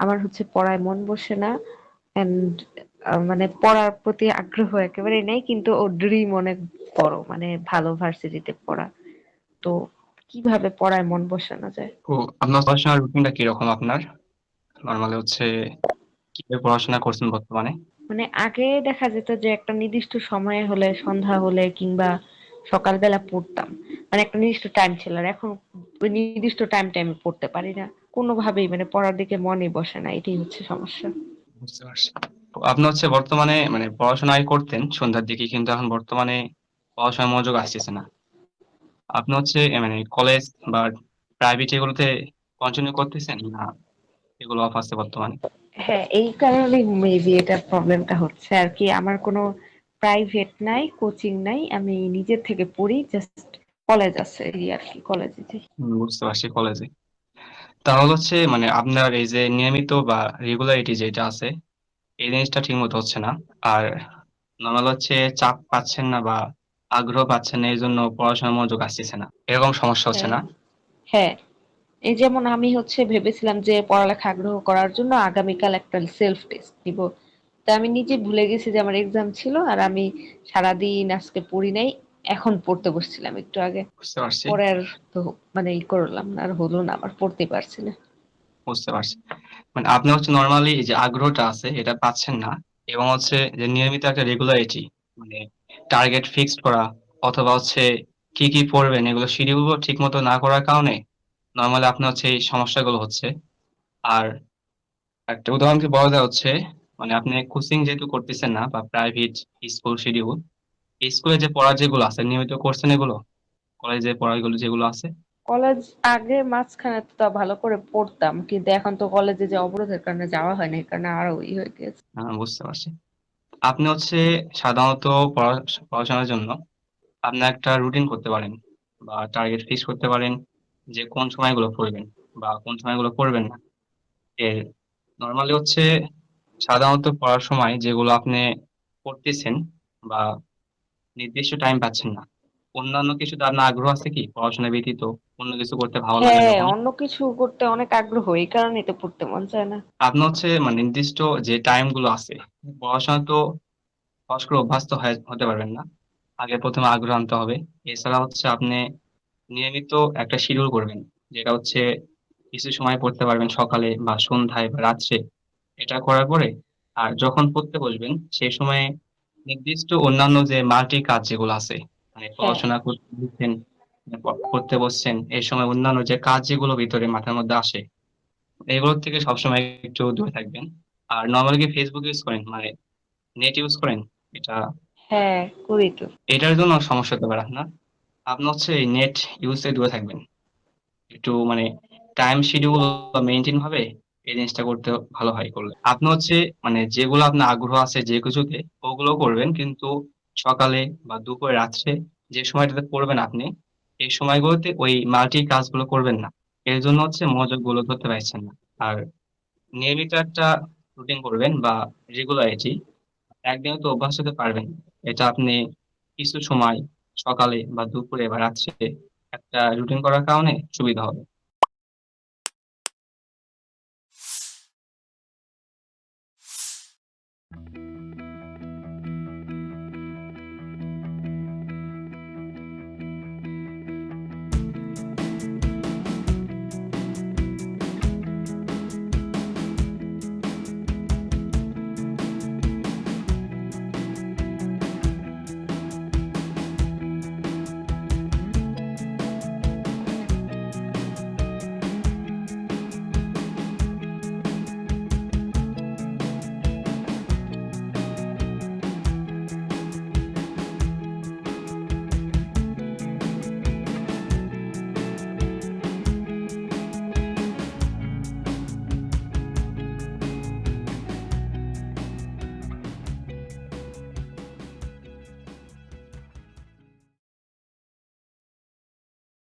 আমার হচ্ছে পড়ায় মন বসে না এন্ড মানে পড়ার প্রতি আগ্রহ একেবারেই নেই কিন্তু ওর ড্রিম অনেক বড় মানে ভালো ভার্সিটিতে পড়া। তো কীভাবে পড়ায় মন বসানো যায়? তো আপনার পড়াশোনার রুটিনটা কীরকম আপনার? নর্মালি হচ্ছে কীভাবে পড়াশোনা করছেন বর্তমানে? মানে আগে দেখা যেত যে একটা নির্দিষ্ট সময় হলে সন্ধ্যা হলে কিংবা সকালবেলা পড়তাম। মানে একটা নির্দিষ্ট টাইম ছিল আর এখন ওই নির্দিষ্ট টাইম টাইমে পড়তে পারি না। কোনোভাবেই মানে পড়ার দিকে মনই বসে না এটাই হচ্ছে সমস্যা। বুঝতে পারছি। আপনি হচ্ছে বর্তমানে মানে পড়াশোনা আগে করতেন সন্ধ্যার দিকে কিন্তু এখন বর্তমানে পড়াশোনায় মনোযোগ আসতেছে না। আপনি হচ্ছে মানে কলেজ বা প্রাইভেট এগুলোতে কন্টিনিউ করতেছেন না এগুলো অফ আছে বর্তমানে? হ্যাঁ এই কারণে মেবি এটা প্রবলেমটা হচ্ছে আর কি। আমার কোনো প্রাইভেট নাই কোচিং নাই আমি নিজের থেকে পড়ি জাস্ট কলেজ আছে এই আর কি কলেজে বুঝতে পারছি কলেজে তাহলে হচ্ছে মানে আপনার এই যে নিয়মিত বা রেগুলারিটি যেটা আছে, এই জিনিসটা ঠিক মতো হচ্ছে না। আর নর্মাল হচ্ছে চাপ পাচ্ছেন না বা আগ্রহ পাচ্ছেন না, এই জন্য পড়াশোনার মনোযোগ আসতেছে না। এরকম সমস্যা হচ্ছে না? হ্যাঁ। এই যেমন আমি হচ্ছে ভেবেছিলাম যে পড়ালেখা আগ্রহ করার জন্য আগামীকাল একটা সেলফ টেস্ট দিব তা আমি নিজে ভুলে গেছি যে আমার এক্সাম ছিল আর আমি সারাদিন আজকে পড়ি নাই। এখন পড়তে বসছিলাম একটু আগে। বুঝতে পারছি। পরে আর তো মানে ই করলাম না আর হলো না আমার পড়তে পারছি না। বুঝতে পারছি। মানে আপনি হচ্ছে নর্মালি যে আগ্রহটা আছে এটা পাচ্ছেন না। এবং হচ্ছে যে নিয়মিত একটা রেগুলারিটি মানে টার্গেট ফিক্সড করা অথবা হচ্ছে কি কি পড়বেন এগুলো শিডিউল ঠিক মতো না করার কারণে নর্মালি আপনার হচ্ছে এই সমস্যাগুলো হচ্ছে। আর একটা উদাহরণ কি বলা যায় হচ্ছে মানে আপনি কোচিং যেহেতু করতেছেন না বা প্রাইভেট স্কুল শিডিউল স্কুলে যে পড়া যেগুলো আছে নিয়মিত করছেন এগুলো? কলেজে পড়াগুলো যেগুলো আছে? কলেজ আগে মাঝখানে তো ভালো করে পড়তাম কিন্তু এখন তো কলেজে যে অবরোধের কারণে যাওয়া হয় না এই কারণে আরও ই হয়ে গেছে। হ্যাঁ বুঝতে পারছি। আপনি হচ্ছে সাধারণত পড়া- পড়াশোনার জন্য আপনি একটা রুটিন করতে পারেন বা টার্গেট ফিক্স করতে পারেন যে কোন সময় সময়গুলো পড়বেন বা কোন সময় সময়গুলো পড়বেন না। এর নর্মালি হচ্ছে সাধারণত পড়ার সময় যেগুলো আপনি পড়তেছেন বা নির্দিষ্ট টাইম পাচ্ছেন না। অন্যান্য কিছুতে আপনার আগ্রহ আছে কি? পড়াশোনা ব্যতীত অন্য কিছু করতে ভালো লাগে হ্যাঁ অন্য কিছু করতে অনেক আগ্রহ এই কারণেই তো পড়তে মন চায় না। আপনি হচ্ছে মানে নির্দিষ্ট যে টাইমগুলো আছে পড়াশোনা তো হঠাৎ করে অভ্যস্ত হয়ে- হতে পারবেন না। আগে প্রথমে আগ্রহ আনতে হবে। এছাড়া হচ্ছে আপনি নিয়মিত একটা শিডিউল করবেন যেটা হচ্ছে কিছু সময় পড়তে পারবেন সকালে বা সন্ধ্যায় বা রাত্রে। এটা করার পরে আর যখন পড়তে বসবেন সেই সময়ে নির্দিষ্ট অন্যান্য যে মাল্টি কাজ যেগুলো আছে মানে পড়াশোনা করতে বসছেন প- পড়তে বসছেন এই সময় অন্যান্য যে কাজ যেগুলো ভিতরে মাথার মধ্যে আসে এগুলোর থেকে সবসময় একটু দূরে থাকবেন। আর নর্মালি কি ফেসবুক ইউজ করেন? মানে নেট ইউজ করেন? এটা হ্যাঁ করি তো। এটার জন্য সমস্যা হতে পারে আপনার। আপনি হচ্ছে এই নেট ইউজ থেকে দূরে থাকবেন। একটু মানে টাইম শিডিউল মেনটেন ভাবে এই জিনিসটা করতে ভালো হয় করলে। আপনি হচ্ছে মানে যেগুলো আপনার আগ্রহ আছে যে কিছুতে, ওগুলো করবেন, কিন্তু সকালে বা দুপুরে রাত্রে যে সময়টাতে পড়বেন আপনি, এই সময়গুলোতে ওই মাল্টি কাজগুলো করবেন না। এর জন্য হচ্ছে মনোযোগগুলো ধরতে পারছেন না। আর নিয়মিত একটা রুটিন করবেন বা রেগুলারিটি একদিনে তো অভ্যাস হতে পারবেন এটা আপনি কিছু সময় সকালে বা দুপুরে বা রাত্রে একটা রুটিন করার কারণে সুবিধা হবে।